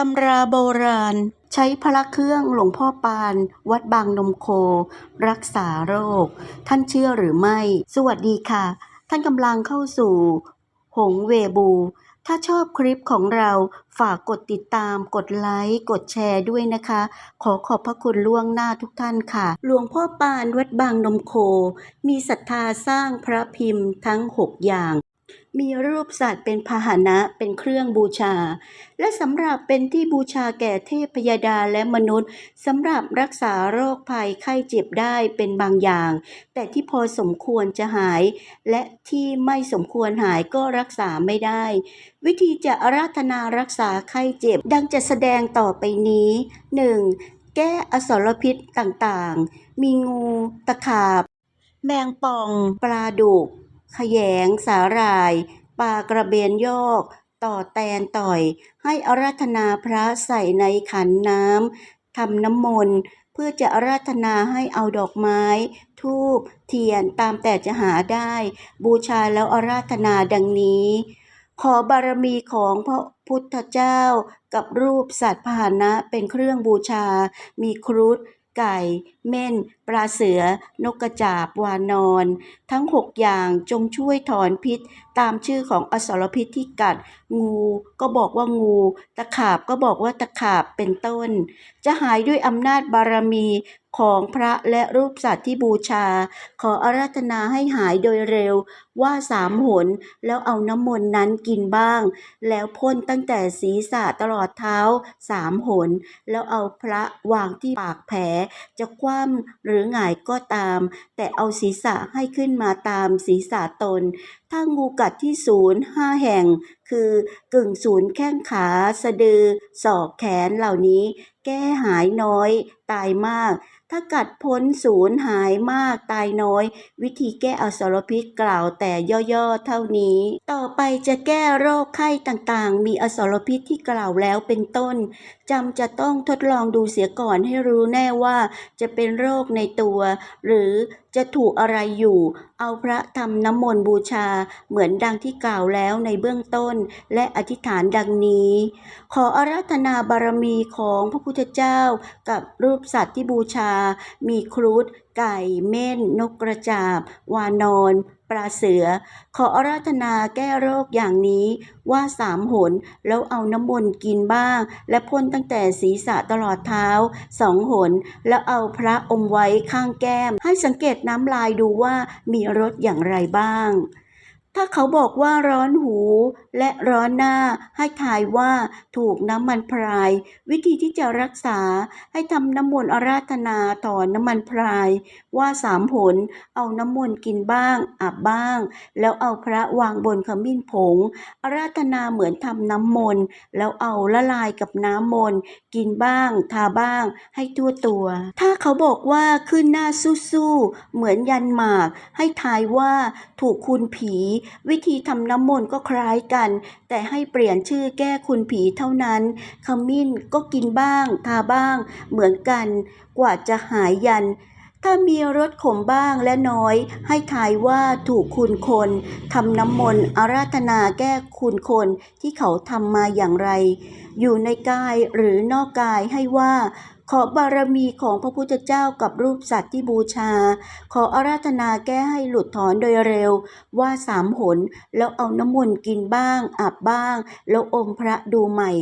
ตำราโบราณใช้พระเครื่องหลวงพ่อปาน วัดบางนมโค รักษาโรค ท่านเชื่อหรือไม่ สวัสดีค่ะ ท่านกำลังเข้าสู่ หงเวบู ถ้าชอบคลิปของเราฝากกดติดตาม กดไลค์ กดแชร์ด้วยนะคะ ขอขอบพระคุณล่วงหน้าทุกท่านค่ะ หลวงพ่อปานวัดบางนมโค มีศรัทธาสร้างพระพิมพ์ทั้ง 6 อย่าง มีรูปสัตว์เป็นพาหนะเป็นเครื่องบูชา และสำหรับเป็นที่บูชาแก่เทพยดาและมนุษย์สำหรับรักษาโรคภัยไข้เจ็บได้เป็นบางอย่าง แต่ที่พอสมควรจะหาย และที่ไม่สมควรหายก็รักษาไม่ได้ วิธีจะอาราธนารักษาไข้เจ็บ ดังจะแสดงต่อไปนี้ 1. แก้อสรพิษต่างๆ มีงู ตะขาบ แมงป่อง ปลาดุก ขยงสาหร่าย ปลากระเบนยอกต่อแตนต่อย ให้อาราธนาพระใส่ในขันน้ำทำน้ำมนต์เพื่อจะอาราธนาให้เอาดอกไม้ทูบเทียนตามแต่จะหาได้ บูชาแล้วอาราธนาดังนี้ ขอบารมีของพระพุทธเจ้ากับรูปสัตว์พาหนะเป็นเครื่องบูชา มีครุฑ ไก่ เม่น ปลาเสือ นกกระจาบ วานอน ทั้งหกอย่างจงช่วยถอนพิษ ตามชื่อของอสรพิษที่กัด งูก็บอกว่างู ตะขาบก็บอกว่าตะขาบเป็นต้น จะหายด้วยอำนาจบารมี ของพระและรูปสัตว์ที่บูชา ขออาราธนาให้หายโดยเร็ว ว่าสามหน แล้วเอาน้ำมนต์นั้นกินบ้าง แล้วพ่นตั้งแต่ศีรษะตลอดเท้าสามหน แล้วเอาพระวางที่ปากแผล จะคว่ำหรือหงายก็ตาม แต่เอาศีรษะให้ขึ้นมาตามศีรษะตน ถ้างูกัดที่ศูนย์ห้าแห่งคือกึ่งศูนย์แข้งขาสะดือ ศอกแขนเหล่านี้ แก้หายน้อย ตายมาก ถ้ากัดพ้นศูนย์หายมากตายน้อย วิธีแก้อสรพิษกล่าวแต่ย่อๆเท่านี้ ต่อไปจะแก้โรคไข้ต่างๆ มีอสรพิษที่กล่าวแล้วเป็นต้น จำจะต้องทดลองดูเสียก่อนให้รู้แน่ว่าจะเป็นโรคในตัว หรือจะถูกอะไรอยู่ เอาพระทำน้ำมนต์บูชาเหมือนดังที่กล่าวแล้วในเบื้องต้น และอธิษฐานดังนี้ ขออาราธนาบารมีของพระพุทธเจ้า กับรูปสัตว์ที่บูชา มีครุฑ ไก่ เม่น นกกระจาบ วานอนปลาเสือ ขออาราธนาแก้โรคอย่างนี้ว่าสามหน แล้วเอาน้ำมนต์กินบ้าง และพ่นตั้งแต่ศีรษะตลอดเท้าสองหน แล้วเอาพระอมไว้ข้างแก้ม ให้สังเกตน้ำลายดูว่ามีรสอย่างไรบ้าง ถ้าเขาบอกว่าร้อนหู และร้อนหน้าให้ทายว่าถูกน้ำมันพราย วิธีที่จะรักษาให้ทำน้ำมนต์อาราธนาถอนน้ำมันพราย ว่าสามผลเอาน้ำมนต์กินบ้างอาบบ้าง แล้วเอาพระวางบนขมิ้นผงอาราธนาเหมือนทำน้ำมนต์แล้วเอาละลายกับน้ำมนต์กินบ้าง ทาบ้าง ให้ทั่วตัว ถ้าเขาบอกว่าขึ้นหน้าสู้ๆเหมือนยันหมาก ให้ทายว่าถูกคุณผี วิธีทำน้ำมนต์ก็คล้ายกันแต่ให้เปลี่ยนชื่อแก้คุณผีเท่านั้น ขมิ้นก็กินบ้าง ทาบ้าง เหมือนกัน กว่าจะหายยัน ถ้ามีรสขมบ้างและน้อย ให้ทายว่าถูกคุณคนทำน้ำมนต์อาราธนาแก้คุณคนที่เขาทำมาอย่างไร อยู่ในกายหรือนอกกายให้ว่า ขอบารมีของพระพุทธเจ้ากับรูปสัตว์ที่บูชา ขออาราธนาแก้ให้หลุดถอนโดยเร็ว ว่าสามหน แล้วเอาน้ำมนต์กินบ้างอาบบ้าง แล้วอมพระดูใหม่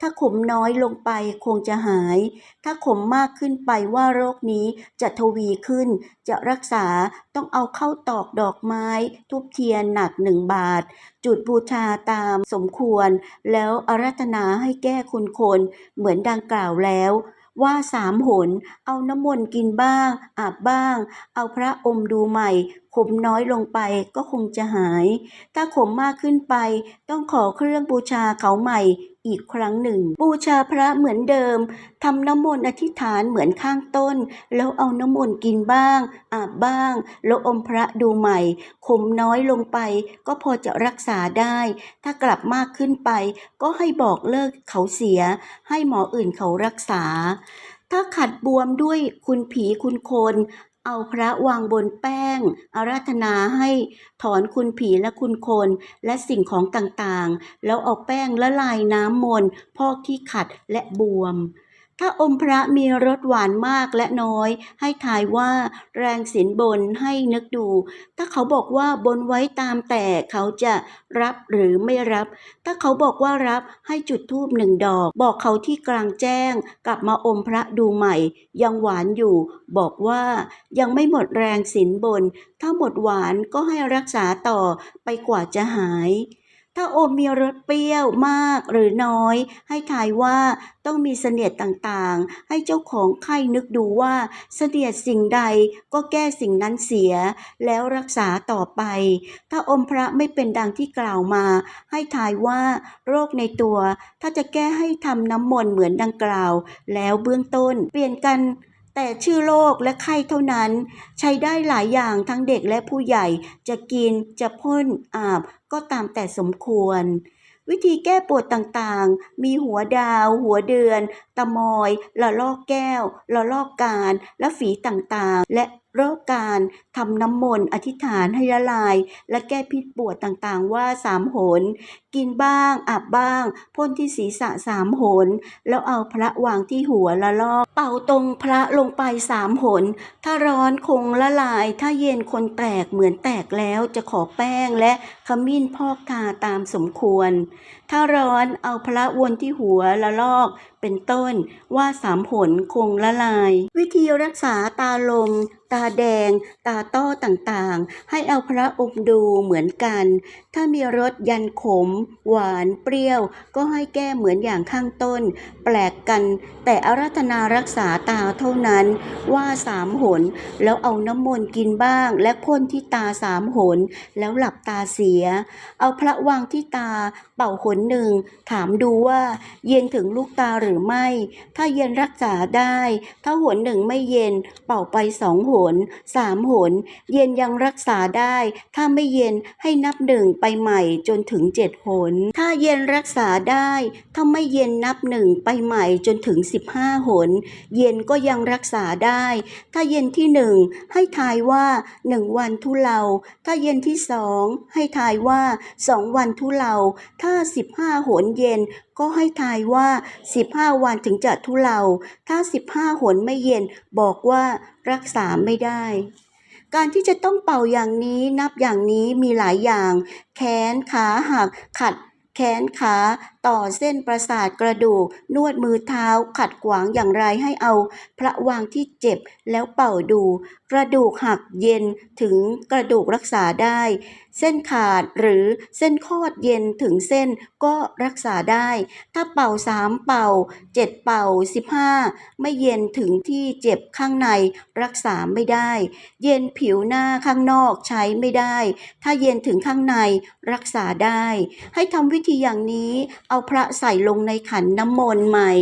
ถ้าขมน้อยลงไปคงจะหาย ถ้าขมมากขึ้นไปว่าโรคนี้จะทวีขึ้น จะรักษาต้องเอาเข้าตอกดอกไม้ ทุบเทียนหนักหนึ่งบาท จุดบูชาตามสมควร แล้วอาราธนาให้แก้คุณคนเหมือนดังกล่าวแล้ว ว่าสามหน เอาน้ำมนต์กินบ้าง อาบบ้าง เอาพระอมดูใหม่ ขมน้อยลงไปก็คงจะหาย ถ้าขมมากขึ้นไป ต้องขอเครื่องบูชาเขาใหม่ อีกครั้งหนึ่ง บูชาพระเหมือนเดิมทำน้ำมนต์อธิษฐานเหมือนข้างต้น แล้วเอาน้ำมนต์กินบ้าง อาบบ้าง แล้วอมพระดูใหม่ขมน้อยลงไป ก็พอจะรักษาได้ ถ้ากลับมากขึ้นไป ก็ให้บอกเลิกเขาเสีย ให้หมออื่นเขารักษา ถ้าขัดบวมด้วยคุณผีคุณคน เอาพระวางบนแป้ง อาราธนาให้ถอนคุณผีและคุณคน และสิ่งของต่างๆ แล้วเอาแป้งละลายน้ำมนต์พอกที่ขัดและบวม ถ้าอมพระมีรสหวานมากและน้อย ให้ทายว่าแรงสินบนให้นึกดู ถ้าเขาบอกว่าบนไว้ตามแต่เขาจะรับหรือไม่รับ ถ้าเขาบอกว่ารับให้จุดธูปหนึ่งดอก บอกเขาที่กลางแจ้ง กลับมาอมพระดูใหม่ ยังหวานอยู่ บอกว่ายังไม่หมดแรงสินบน ถ้าหมดหวานก็ให้รักษาต่อไปกว่าจะหาย ถ้าอมมีรสเปรี้ยวมากหรือน้อย ให้ทายว่าต้องมีเสนียดต่างๆ ให้เจ้าของไข้นึกดูว่าเสนียดสิ่งใดก็แก้สิ่งนั้นเสีย แล้วรักษาต่อไป ถ้าอมพระไม่เป็นดังที่กล่าวมา ให้ทายว่าโรคในตัว ถ้าจะแก้ให้ทำน้ำมนต์เหมือนดังกล่าว แล้วเบื้องต้นเปลี่ยนกันแต่ชื่อโรคและไข้เท่านั้น ใช้ได้หลายอย่างทั้งเด็กและผู้ใหญ่จะกินจะพ่นอาบ ก็ตามแต่สมควร วิธีแก้ปวดต่างๆ มีหัวดาว หัวเดือน ตะมอยละลอกแก้วละลอกการ และฝีต่างๆ และ โรคการทำน้ำมนต์อธิษฐานให้ละลาย และแก้พิษปวดต่างๆ ว่าสามหน กินบ้าง อาบบ้าง พ่นที่ศีรษะสามหน แล้วเอาพระวางที่หัวละลอกเป่าตรงพระลงไปสามหน ถ้าร้อนคงละลาย ถ้าเย็นคนแตกเหมือนแตกแล้วจะขอแป้งและขมิ้นพอกทาตามสมควร ถ้าร้อนเอาพระวนที่หัวละลอกเป็นต้นว่าสามหนคงละลาย วิธีรักษาตาลม ตาแดง ตาต้อต่างๆ ให้เอาพระอมดูเหมือนกัน ถ้ามีรสยันขม หวานเปรี้ยว ก็ให้แก้เหมือนอย่างข้างต้น แปลกกัน แต่อารัธนารักษาตาเท่านั้นว่าสามหน แล้วเอาน้ำมนต์กินบ้าง และพ่นที่ตาสามหน แล้วหลับตาเสีย เอาพระวางที่ตาเป่าหนหนึ่ง ถามดูว่าเย็นถึงลูกตาหรือไม่ ถ้าเย็นรักษาได้ ถ้าหนหนึ่งไม่เย็นเป่าไปสองหนสามหน เย็นยังรักษาได้ ถ้าไม่เย็นให้นับหนึ่งไปใหม่จนถึงเจ็ดหน ถ้าเย็นรักษาได้ ถ้าไม่เย็นนับหนึ่งไปใหม่จนถึงสิบห้าหน เย็นก็ยังรักษาได้ ถ้าเย็นที่หนึ่งให้ทายว่าหนึ่งวันทุเลา ถ้าเย็นที่สองให้ทายว่าสองวันทุเลา ถ้าสิบห้าหนเย็นก็ให้ทายว่า 15 วันถึงจะทุเลา ถ้า 15 หนไม่เย็นบอกว่ารักษาไม่ได้ การที่จะต้องเป่าอย่างนี้นับอย่างนี้มีหลายอย่าง แขนขาหักขัดแขนขาต่อเส้นประสาทกระดูก นวดมือเท้าขัดขวางอย่างไรให้เอา พระวางที่เจ็บแล้วเป่าดูกระดูกหักเย็นถึงกระดูกรักษาได้ เส้นขาดหรือเส้นคอดเย็นถึงเส้นก็รักษาได้ ถ้าเป่าสามเป่าเจ็ดเป่าสิบห้าไม่เย็นถึงที่เจ็บข้างในรักษาไม่ได้ เย็นผิวหน้าข้างนอกใช้ไม่ได้ ถ้าเย็นถึงข้างในรักษาได้ ให้ทำวิธีอย่างนี้เอาพระใส่ลงในขันน้ำมนต์ใหม่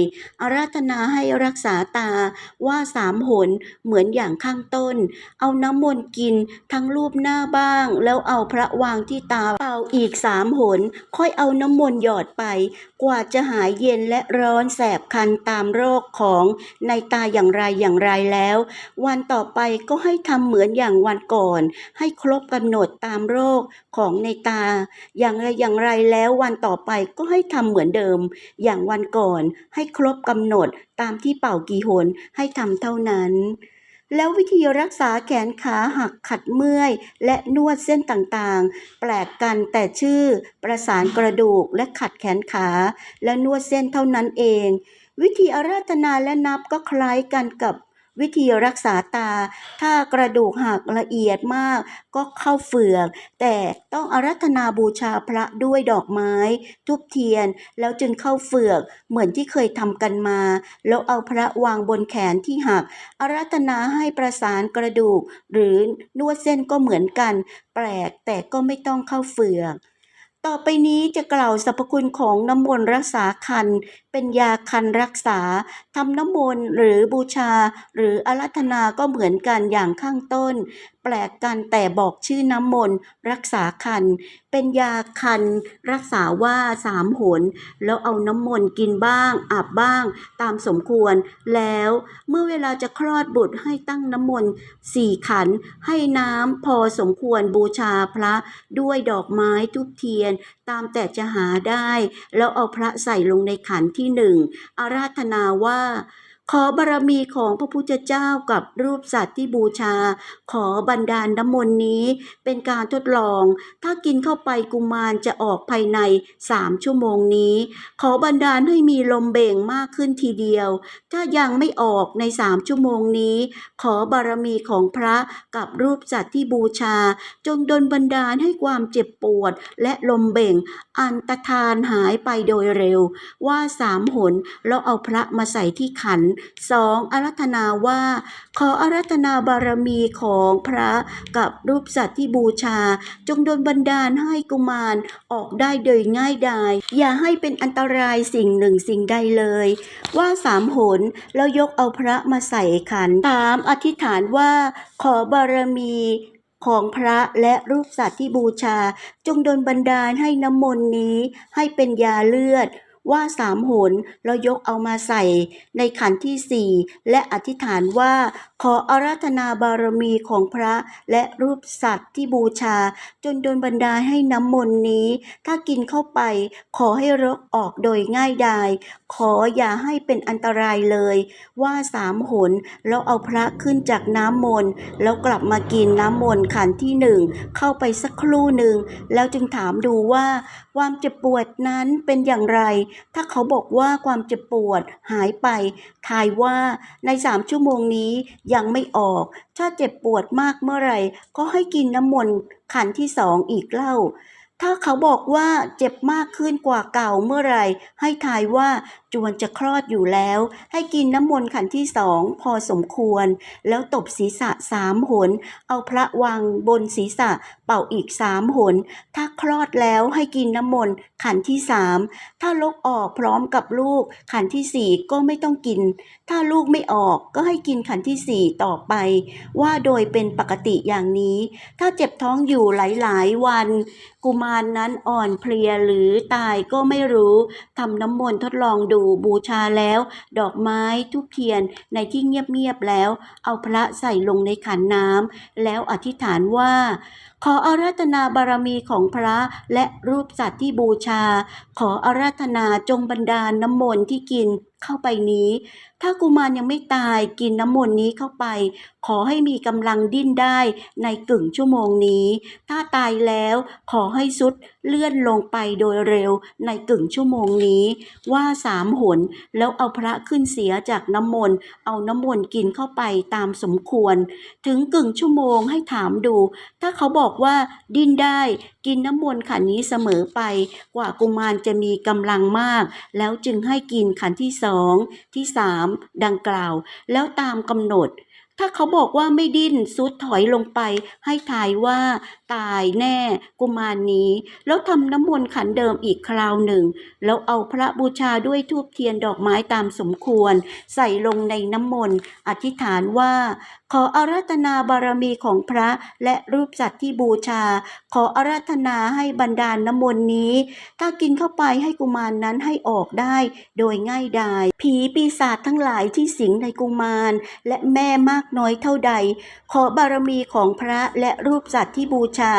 อาราธนาให้รักษาตาว่าสามหนเหมือนอย่างข้างต้นเอาน้ำมนต์กินทั้งรูปหน้าบ้าง แล้วเอาพระวางที่ตาเป่าอีกสามหน ค่อยเอาน้ำมนต์หยอดไป กว่าจะหายเย็นและร้อนแสบคันตามโรคของในตาอย่างไรอย่างไรแล้ว วันต่อไปก็ให้ทำเหมือนอย่างวันก่อน ให้ครบกำหนดตามโรคของในตา อย่างไรอย่างไรแล้ววันต่อไปก็ให้ทำเหมือนเดิม อย่างวันก่อน ให้ครบกำหนดตามที่เป่ากี่หนให้ทำเท่านั้น แล้ววิธีรักษาแขนขาหักขัดเมื่อย และนวดเส้นต่างๆ แปลกกันแต่ชื่อ ประสานกระดูกและขัดแขนขา และนวดเส้นเท่านั้นเอง วิธีอาราธนาและนับก็คล้ายกันกับ วิธีรักษาตา ถ้ากระดูกหักละเอียดมาก ก็เข้าเฝือก แต่ต้องอาราธนาบูชาพระด้วยดอกไม้ทูบเทียน แล้วจึงเข้าเฝือก เหมือนที่เคยทำกันมา แล้วเอาพระวางบนแขนที่หัก อาราธนาให้ประสานกระดูก หรือนวดเส้นก็เหมือนกัน แปลกแต่ก็ไม่ต้องเข้าเฝือก ต่อไปนี้จะกล่าวสรรพคุณของน้ำมนต์รักษาคัน เป็นยาคันรักษาทำน้ำมนต์หรือบูชา หรืออารัธนาก็เหมือนกันอย่างข้างต้นแปลกกันแต่บอกชื่อน้ำมนต์รักษาคัน เป็นยาคัน รักษาว่าสามหน แล้วเอาน้ำมนต์กินบ้าง อาบบ้าง ตามสมควร แล้วเมื่อเวลาจะคลอดบุตรให้ตั้งน้ำมนต์สี่ขัน ให้น้ำพอสมควรบูชาพระด้วยดอกไม้ทุบเทียน ตามแต่จะหาได้ แล้วเอาพระใส่ลงในขันที่หนึ่งอาราธนาว่า ขอบารมีของพระพุทธเจ้ากับรูปสัตว์ที่บูชา ขอบันดาลน้ำมนต์นี้ เป็นการทดลอง ถ้ากินเข้าไปกุมารจะออกภายในสามชั่วโมงนี้ ขอบันดาลให้มีลมเบ่งมากขึ้นทีเดียว ถ้ายังไม่ออกในสามชั่วโมงนี้ ขอบารมีของพระกับรูปสัตว์ที่บูชา จงดลบันดาลให้ความเจ็บปวดและลมเบ่ง อันตรธานหายไปโดยเร็ว ว่าสามหนแล้วเอาพระมาใส่ที่ขันสองอารัธนาว่า ขออารัธนาบารมีของพระกับรูปสัตว์ที่บูชา จงดลบันดาลให้กุมารออกได้โดยง่ายดายอย่าให้เป็นอันตรายสิ่งหนึ่งสิ่งใดเลย ว่าสามหนแล้วยกเอาพระมาใส่ขันถามอธิษฐานว่า ขอบารมีของพระและรูปสัตว์ที่บูชา จงดลบันดาลให้น้ำมนต์นี้ให้เป็นยาเลือด ว่าสามหนแล้วยกเอามาใส่ในขันที่สี่และอธิษฐานว่าขออาราธนาบารมีของพระและรูปสัตว์ที่บูชา จนโดนบันดาลให้น้ำมนต์นี้ ถ้ากินเข้าไปขอให้รกออกโดยง่ายดาย ขออย่าให้เป็นอันตรายเลย ว่าสามหนแล้วเอาพระขึ้นจากน้ำมนต์แล้วกลับมากินน้ำมนต์ขันที่หนึ่งเข้าไปสักครู่หนึ่งแล้วจึงถามดูว่าความเจ็บปวดนั้นเป็นอย่างไร ถ้าเขาบอกว่าความเจ็บปวดหายไป ทายว่าในสามชั่วโมงนี้ยังไม่ออก ถ้าเจ็บปวดมากเมื่อไหร่ ก็ให้กินน้ำมนต์ขันที่สองอีกเล่าถ้าเขาบอกว่าเจ็บมากขึ้นกว่าเก่าเมื่อไหร่ให้ทายว่า จวนจะคลอดอยู่แล้ว ให้กินน้ำมนต์ขันที่สองพอสมควร แล้วตบศีรษะสามหน เอาพระวางบนศีรษะเป่าอีกสามหน ถ้าคลอดแล้วให้กินน้ำมนต์ขันที่สามถ้าลกออกพร้อมกับลูก ขันที่สี่ก็ไม่ต้องกิน ถ้าลูกไม่ออกก็ให้กินขันที่สี่ต่อไป ว่าโดยเป็นปกติอย่างนี้ ถ้าเจ็บท้องอยู่หลายๆวัน กุมารนั้นอ่อนเพลียหรือตายก็ไม่รู้ทำน้ำมนต์ทดลองดูบูชาแล้ว ดอกไม้ทุกเทียนในที่เงียบๆแล้ว เอาพระใส่ลงในขันน้ำแล้วอธิษฐานว่า ขออาราธนาบารมีของพระและรูปสัตว์ที่บูชา ขออาราธนาจงบันดาลน้ำมนต์ที่กินเข้าไปนี้ ถ้ากุมารยังไม่ตายกินน้ำมนต์นี้เข้าไป ขอให้มีกำลังดิ้นได้ในกึ่งชั่วโมงนี้ ถ้าตายแล้วขอให้สุดเลื่อนลงไปโดยเร็วในกึ่งชั่วโมงนี้ ว่าสามหนแล้วเอาพระขึ้นเสียจากน้ำมนต์เอาน้ำมนต์กินเข้าไปตามสมควร ถึงกึ่งชั่วโมงให้ถามดู ถ้าเขาบอกว่าดิ้นได้กินน้ำมนต์ขันนี้เสมอไป กว่ากุมารจะมีกำลังมาก แล้วจึงให้กินขันที่สองที่สามดังกล่าว แล้วตามกำหนด ถ้าเขาบอกว่าไม่ดิ้นซุดถอยลงไป ให้ทายว่า ตายแน่กุมารนี้ แล้วทำน้ำมนต์ขันเดิมอีกคราวหนึ่ง แล้วเอาพระบูชาด้วยทูบเทียนดอกไม้ตามสมควร ใส่ลงในน้ำมนต์อธิษฐานว่า ขออาราธนาบารมีของพระและรูปสัตว์ที่บูชา ขออาราธนาให้บรรดาลน้ำมนต์นี้ ถ้ากินเข้าไปให้กุมารนนั้นให้ออกได้โดยง่ายดาย ผีปีศาจทั้งหลายที่สิงในกุมาร และแม่มากน้อยเท่าใด ขอบารมีของพระและรูปสัตว์ที่บูชา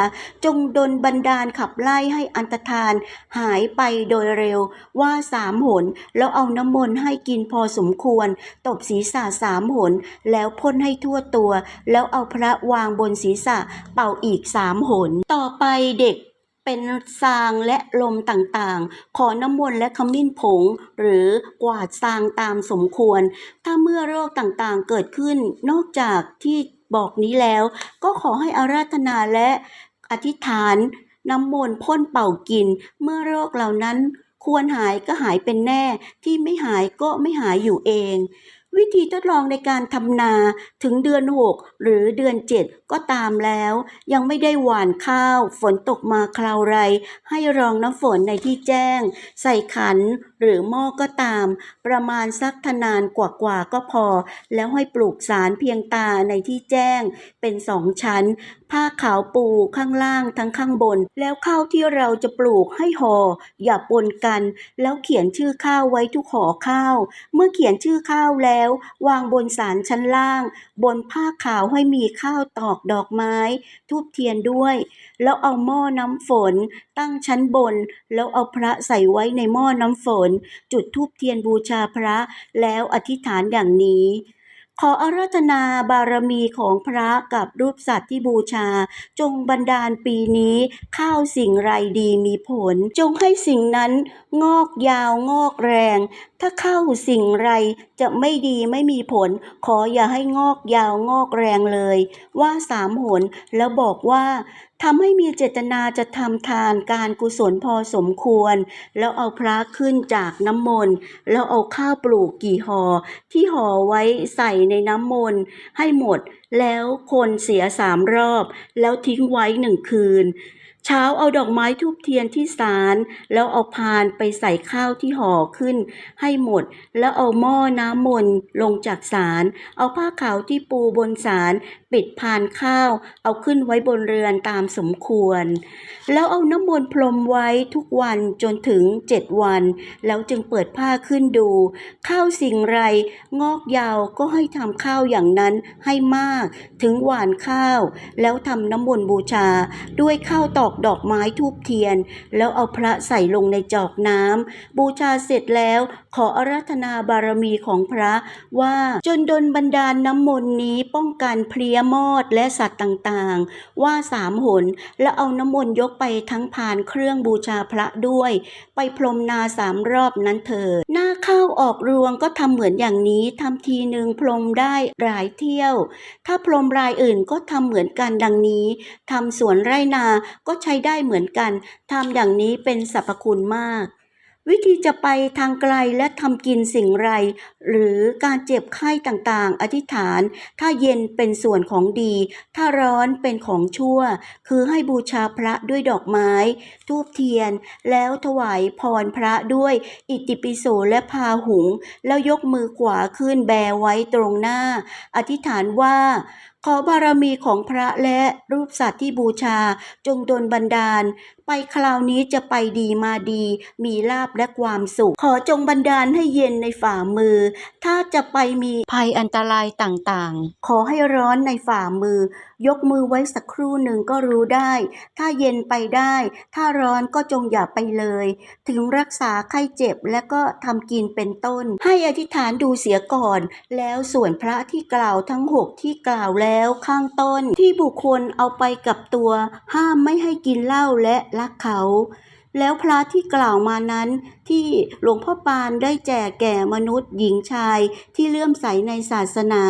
จงดลบันดาลขับไล่ให้อันตรธานหายไปโดยเร็ว ว่าสามหน แล้วเอาน้ำมนต์ให้กินพอสมควร ตบศีรษะสามหน แล้วพ่นให้ทั่วตัว แล้วเอาพระวางบนศีรษะเป่าอีกสามหน ต่อไปเด็กเป็นซางและลมต่างๆ ขอน้ำมนต์และขมิ้นผง หรือกวาดซางตามสมควร ถ้าเมื่อโรคต่างๆเกิดขึ้น นอกจากที่บอกนี้แล้ว ก็ขอให้อาราธนาและอธิษฐาน น้ำมนต์พ่นเป่ากิน เมื่อโรคเหล่านั้นควรหายก็หายเป็นแน่ ที่ไม่หายก็ไม่หายอยู่เอง วิธีทดลองในการทำนาถึงเดือน 6 หรือเดือน 7 ก็ตามแล้ว ยังไม่ได้หว่านข้าว ฝนตกมาคราวไร ให้รองน้ำฝนในที่แจ้ง ใส่ขัน หรือหม้อก็ตาม ประมาณสักทนานกว่าๆก็พอ แล้วให้ปลูกสารเพียงตาในที่แจ้ง เป็นสองชั้น ผ้าขาวปูข้างล่างทั้งข้างบน แล้วข้าวที่เราจะปลูกให้ห่ออย่าปนกัน แล้วเขียนชื่อข้าวไว้ทุกห่อข้าว เมื่อเขียนชื่อข้าวแล้ว วางบนสารชั้นล่าง บนผ้าขาวให้มีข้าวตอกดอกไม้ ทูบเทียนด้วย แล้วเอาหม้อน้ำฝน ตั้งชั้นบน แล้วเอาพระใส่ไว้ในหม้อน้ำฝนจุดทูบเทียนบูชาพระแล้วอธิษฐานอย่างนี้ขออาราธนาบารมีของพระกับรูปสัตว์ที่บูชา จงบันดาลปีนี้ข้าวสิ่งไรดีมีผล จงให้สิ่งนั้นงอกยาวงอกแรง ถ้าเข้าสิ่งไรจะไม่ดีไม่มีผล ขออย่าให้งอกยาวงอกแรงเลย ว่าสามหนแล้วบอกว่า ทำให้มีเจตนาจะทำทานการกุศลพอสมควร แล้วเอาพระขึ้นจากน้ำมนต์แล้วเอาข้าวปลูกกี่ห่อที่ห่อไว้ใส่ในน้ำมนต์ให้หมด แล้วคนเสียสามรอบ แล้วทิ้งไว้หนึ่งคืน เช้าเอาดอกไม้ทูบเทียนที่ศาลแล้วเอาพานไปใส่ข้าวที่ห่อขึ้น ให้หมด แล้วเอาหม้อน้ำมนต์ลงจากศาลเอาผ้าขาวที่ปูบนศาลปิดพานข้าว เอาขึ้นไว้บนเรือนตามสมควร แล้วเอาน้ำมนต์พรมไว้ทุกวันจนถึงเจ็ดวัน แล้วจึงเปิดผ้าขึ้นดู ข้าวสิ่งไรงอกยาวก็ให้ทำข้าวอย่างนั้นให้มาก ถึงหวานข้าว แล้วทำน้ำมนต์บูชาด้วยข้าวตอกดอกไม้ทูบเทียน แล้วเอาพระใส่ลงในจอกน้ำบูชาเสร็จแล้ว ขออาราธนาบารมีของพระว่าจนดลบันดาลน้ำมนต์นี้ป้องกันเพลียมอดและสัตว์ต่างๆ ว่าสามหน แล้วเอาน้ำมนต์ยกไปทั้งพานเครื่องบูชาพระด้วย ไปพรมนาสามรอบนั้นเถิดหน้าข้าวออกรวงก็ทำเหมือนอย่างนี้ทำทีหนึ่งพรมได้หลายเที่ยว ถ้าพรมรายอื่นก็ทำเหมือนกันดังนี้ทำสวนไร่นาก็ใช้ได้เหมือนกันทำอย่างนี้เป็นสรรพคุณมาก วิธีจะไปทางไกลและทำกินสิ่งไร หรือการเจ็บไข้ต่างๆ อธิษฐาน ถ้าเย็นเป็นส่วนของดี ถ้าร้อนเป็นของชั่ว คือให้บูชาพระด้วยดอกไม้ ทูบเทียน แล้วถวายพรพระด้วย อิติปิโสและพาหุง แล้วยกมือขวาขึ้นแบไว้ตรงหน้า อธิษฐานว่า ขอบารมีของพระและรูปสัตว์ที่บูชาจงดลบันดาล ไปคราวนี้จะไปดีมาดี มีลาบและความสุข ขอจงบันดาลให้เย็นในฝ่ามือ ถ้าจะไปมีภัยอันตรายต่างๆ ขอให้ร้อนในฝ่ามือ ยกมือไว้สักครู่หนึ่งก็รู้ได้ ถ้าเย็นไปได้ ถ้าร้อนก็จงอย่าไปเลย ถึงรักษาไข้เจ็บและก็ทำกินเป็นต้น ให้อธิษฐานดูเสียก่อน แล้วส่วนพระที่กล่าวทั้งหกที่กล่าวแล้วข้างต้น ที่บุคคลเอาไปกับตัว ห้ามไม่ให้กินเหล้าและลักเขา แล้วพระที่กล่าวมานั้นที่หลวงพ่อปานได้แจกแก่มนุษย์หญิงชายที่เลื่อมใสในศาสนา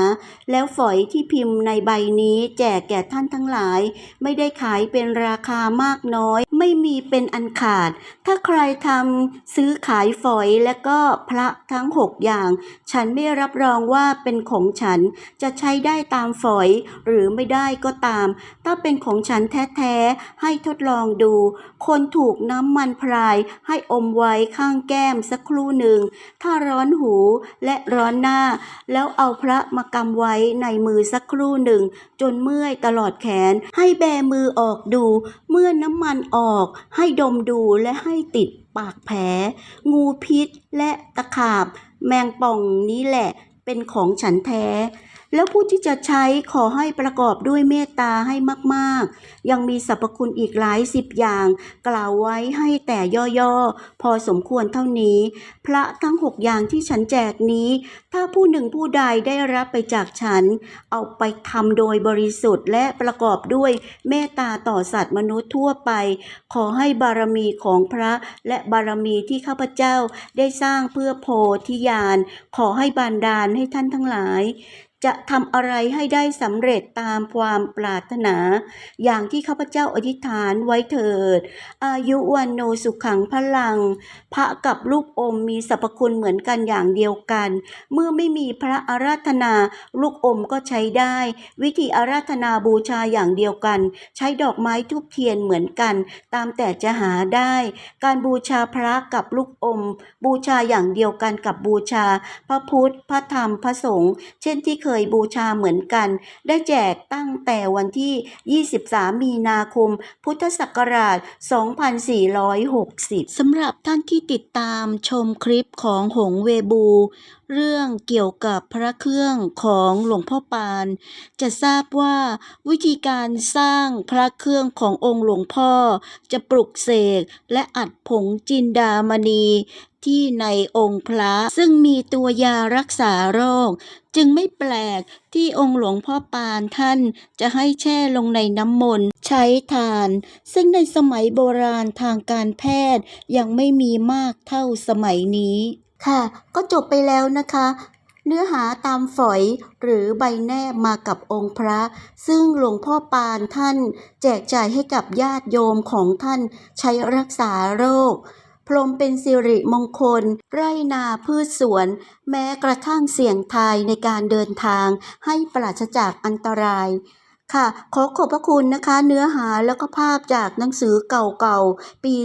แล้วฝอยที่พิมพ์ในใบนี้แจกแก่ท่านทั้งหลาย ไม่ได้ขายเป็นราคามากน้อย ไม่มีเป็นอันขาด ถ้าใครทำซื้อขายฝอยและก็พระทั้งหกอย่าง ฉันไม่รับรองว่าเป็นของฉันจะใช้ได้ตามฝอยหรือไม่ได้ก็ตาม ถ้าเป็นของฉันแท้ ๆ ให้ทดลองดู คนถูกน้ำมันพรายให้อมไว้ข้างแก้มสักครู่หนึ่ง ถ้าร้อนหูและร้อนหน้า แล้วเอาพระมากำไว้ในมือสักครู่หนึ่ง จนเมื่อยตลอดแขน ให้แบมือออกดู เมื่อน้ำมันออก ให้ดมดูและให้ติดปากแผล งูพิษและตะขาบ แมงป่องนี้แหละเป็นของฉันแท้ แล้วผู้ที่จะใช้ขอให้ประกอบด้วยเมตตาให้มากๆ ยังมีสรรพคุณอีกหลายสิบอย่าง กล่าวไว้ให้แต่ย่อๆ พอสมควรเท่านี้ พระทั้งหกอย่างที่ฉันแจกนี้ ถ้าผู้หนึ่งผู้ใดได้รับไปจากฉัน เอาไปทำโดยบริสุทธิ์และประกอบด้วยเมตตาต่อสัตว์มนุษย์ทั่วไป ขอให้บารมีของพระและบารมีที่ข้าพเจ้าได้สร้างเพื่อโพธิญาณขอให้บานดาลให้ท่านทั้งหลาย จะทำอะไรให้ได้สำเร็จตามความปรารถนา อย่างที่ข้าพเจ้าอธิษฐานไว้เถิด อายุวันโนสุขังพลัง พระกับลูกอมมีสรรพคุณเหมือนกันอย่างเดียวกัน เมื่อไม่มีพระอาราธนาลูกอมก็ใช้ได้ วิธีอาราธนาบูชาอย่างเดียวกัน ใช้ดอกไม้ทูบเทียนเหมือนกัน ตามแต่จะหาได้ การบูชาพระกับลูกอม บูชาอย่างเดียวกันกับบูชา พระพุทธพระธรรมพระสงฆ์เช่นที่เคยยบูชาเหมือนกัน ได้แจกตั้งแต่วันที่ 23 มีนาคม พุทธศักราช 2460 สำหรับท่านที่ติดตามชมคลิปของหงเวบู เรื่องเกี่ยวกับพระเครื่องของหลวงพ่อปาน จะทราบว่าวิธีการสร้างพระเครื่องขององค์หลวงพ่อ จะปลุกเสกและอัดผงจินดามณีที่ในองค์พระซึ่งมีตัวยารักษาโรค จึงไม่แปลกที่องค์หลวงพ่อปานท่านจะให้แช่ลงในน้ำมนต์ใช้ทาน ซึ่งในสมัยโบราณทางการแพทย์ยังไม่มีมากเท่าสมัยนี้ ค่ะ ก็จบไปแล้วนะคะ เนื้อหาตามฝอยหรือใบแนบมากับองค์พระ ซึ่งหลวงพ่อปานท่าน แจกจ่ายให้กับญาติโยมของท่านใช้รักษาโรค พรมเป็นสิริมงคล ไร่นาพืชสวน แม้กระทั่งเสี่ยงทายในการเดินทางให้ปราศจากอันตรายค่ะ ขอขอบพระคุณนะคะ เนื้อหาแล้วก็ภาพจากหนังสือเก่าๆ ปี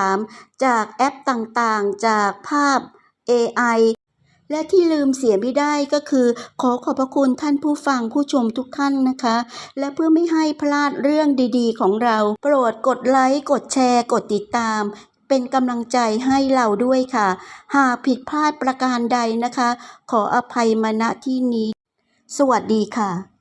33 จากแอปต่างๆ จากภาพ AI และที่ลืมเสียไม่ได้ก็คือ ขอขอบพระคุณท่านผู้ฟังผู้ชมทุกท่านนะคะ และเพื่อไม่ให้พลาดเรื่องดีๆ ของเรา โปรดกดไลค์ กดแชร์ กดติดตาม เป็นกำลังใจให้เราด้วยค่ะ หากผิดพลาดประการใดนะคะ ขออภัยมาณที่นี้ สวัสดีค่ะ